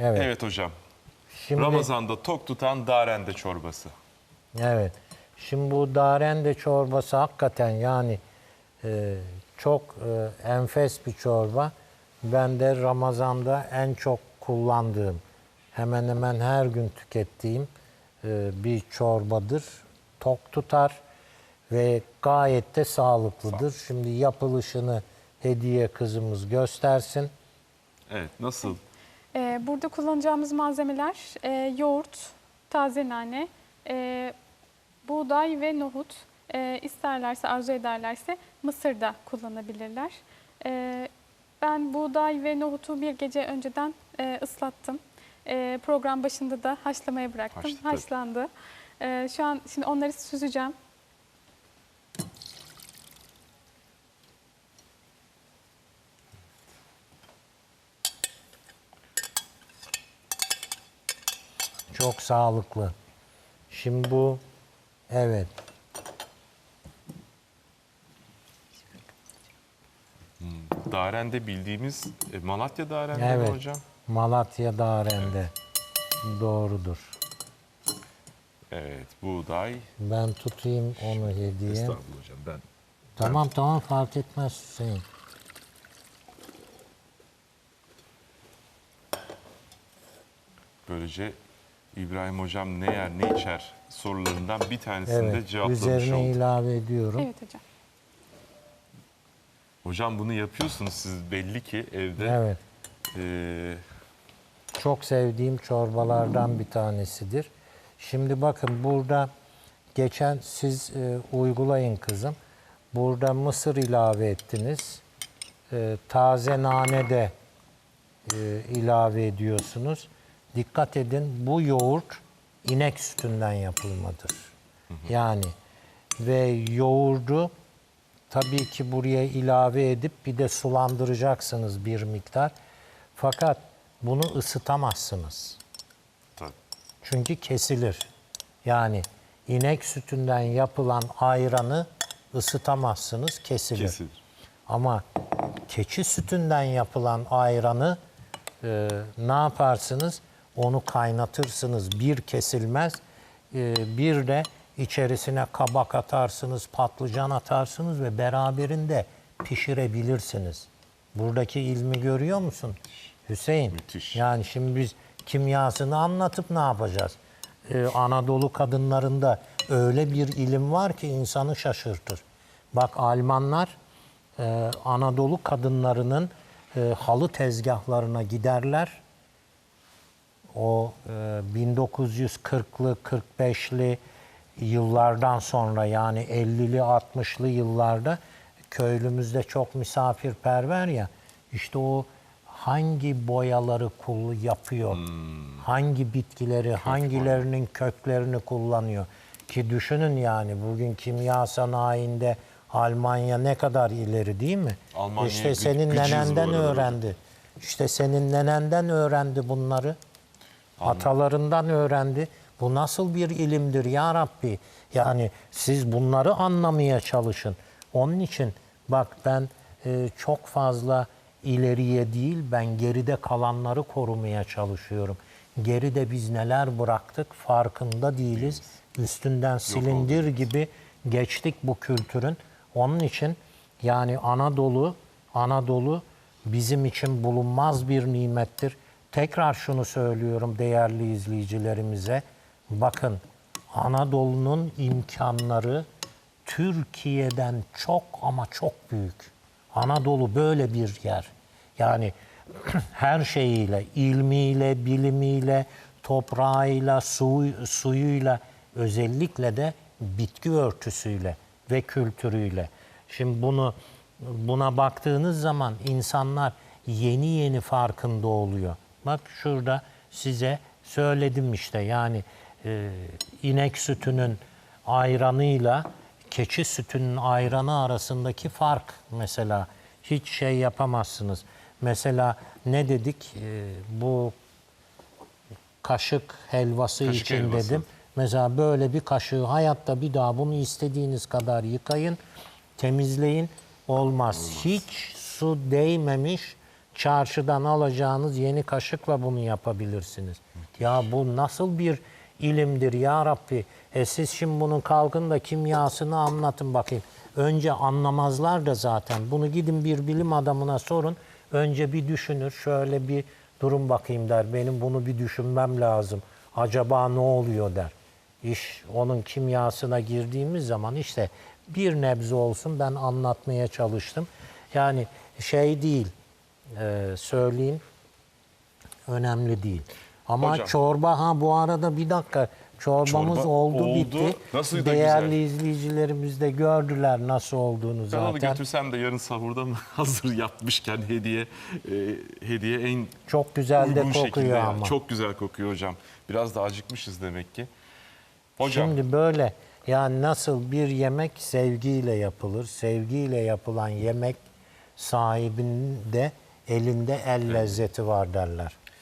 Evet. Evet hocam. Şimdi, Ramazan'da tok tutan darende çorbası. Evet. Şimdi bu darende çorbası hakikaten yani e, çok e, enfes bir çorba. Ben de Ramazan'da en çok kullandığım, hemen hemen her gün tükettiğim e, bir çorbadır. Tok tutar ve gayet de sağlıklıdır. Şimdi yapılışını hediye kızımız göstersin. Evet nasıl? Ee, burada kullanacağımız malzemeler e, yoğurt, taze nane, e, buğday ve nohut. E, isterlerse, arzu ederlerse mısır da kullanabilirler. E, ben buğday ve nohutu bir gece önceden e, ıslattım. E, program başında da haşlamaya bıraktım. Haşladı. Haşlandı. E, şu an şimdi onları süzeceğim. Çok sağlıklı. Şimdi bu evet Darende bildiğimiz e, Malatya darende mi Evet. hocam? Malatya Darende. Doğrudur. Evet buğday. Ben tutayım onu hediye. Estağfurullah hocam ben. Tamam tamam fark etmez Hüseyin. Böylece İbrahim hocam ne yer ne içer sorularından bir tanesini de Evet. cevaplamış Üzerine olduk. ilave ediyorum. Evet hocam. Hocam bunu yapıyorsunuz siz belli ki evde. Evet. Ee, Çok sevdiğim çorbalardan bir tanesidir. Şimdi bakın burada geçen siz e, uygulayın kızım. Burada mısır ilave ettiniz. E, taze nane de e, ilave ediyorsunuz. Dikkat edin bu yoğurt inek sütünden yapılmadır. Yani ve yoğurdu tabii ki buraya ilave edip bir de sulandıracaksınız bir miktar. Fakat bunu ısıtamazsınız. tabii. Çünkü kesilir. Yani inek sütünden yapılan ayranı ısıtamazsınız, kesilir. Kesilir. Ama keçi sütünden yapılan ayranı e, ne yaparsınız? Onu kaynatırsınız. Bir kesilmez. E, bir de içerisine kabak atarsınız, patlıcan atarsınız ve beraberinde pişirebilirsiniz. Buradaki ilmi görüyor musun Hüseyin? Müthiş. Yani şimdi biz kimyasını anlatıp ne yapacağız? Ee, Anadolu kadınlarında öyle bir ilim var ki insanı şaşırtır. Bak Almanlar e, Anadolu kadınlarının e, halı tezgahlarına giderler. O e, 1940'lı 45'li yıllardan sonra yani 50'li 60'lı yıllarda köylümüzde çok misafirperver ya işte o hangi boyaları kul yapıyor, hangi bitkileri, hangilerinin köklerini kullanıyor ki düşünün yani bugün kimya sanayinde Almanya ne kadar ileri değil mi? Almanya işte senin nenenden öğrendi. İşte senin nenenden öğrendi bunları. Atalarından öğrendi. Bu nasıl bir ilimdir ya Rabbi? Yani siz bunları anlamaya çalışın. Onun için bak ben e, çok fazla ileriye değil ben geride kalanları korumaya çalışıyorum. Geride biz neler bıraktık farkında değiliz. Üstünden silindir gibi geçtik bu kültürün. Onun için yani Anadolu Anadolu bizim için bulunmaz bir nimettir. Tekrar şunu söylüyorum değerli izleyicilerimize. Bakın Anadolu'nun imkanları Türkiye'den çok ama çok büyük. Anadolu böyle bir yer. Yani her şeyiyle, ilmiyle, bilimiyle, toprağıyla, su, suyuyla, özellikle de bitki örtüsüyle ve kültürüyle. Şimdi bunu buna baktığınız zaman insanlar yeni yeni farkında oluyor. Bak şurada size söyledim işte yani e, inek sütünün ayranıyla keçi sütünün ayranı arasındaki fark mesela hiç şey yapamazsınız. Mesela ne dedik E, bu kaşık helvası Kaşık için helvası. dedim. Mesela böyle bir kaşığı hayatta bir daha bunu istediğiniz kadar yıkayın, temizleyin. Olmaz. Hiç su değmemiş çarşıdan alacağınız yeni kaşıkla bunu yapabilirsiniz. Ya bu nasıl bir ilimdir ya Rabbi. E siz şimdi bunun kalkın da kimyasını anlatın bakayım. Önce anlamazlar da zaten. Bunu gidin bir bilim adamına sorun. Önce bir düşünür. Şöyle bir durum bakayım der. Benim bunu bir düşünmem lazım. Acaba ne oluyor der. İş onun kimyasına girdiğimiz zaman işte bir nebze olsun ben anlatmaya çalıştım. Yani şey değil, e, söyleyeyim önemli değil. Ama Hocam. çorba ha bu arada bir dakika çorbamız Çorba oldu, oldu. bitti. Nasıl da Değerli güzel. izleyicilerimiz de gördüler nasıl olduğunu Ben onu zaten. götürsem de yarın sahurda mı hazır yapmışken hediye e, hediye en Çok güzel de şekilde kokuyor ama. Çok güzel kokuyor hocam. Biraz da acıkmışız demek ki. Hocam Şimdi böyle yani nasıl bir yemek sevgiyle yapılır. Sevgiyle yapılan yemek sahibinin de elinde el lezzeti var derler.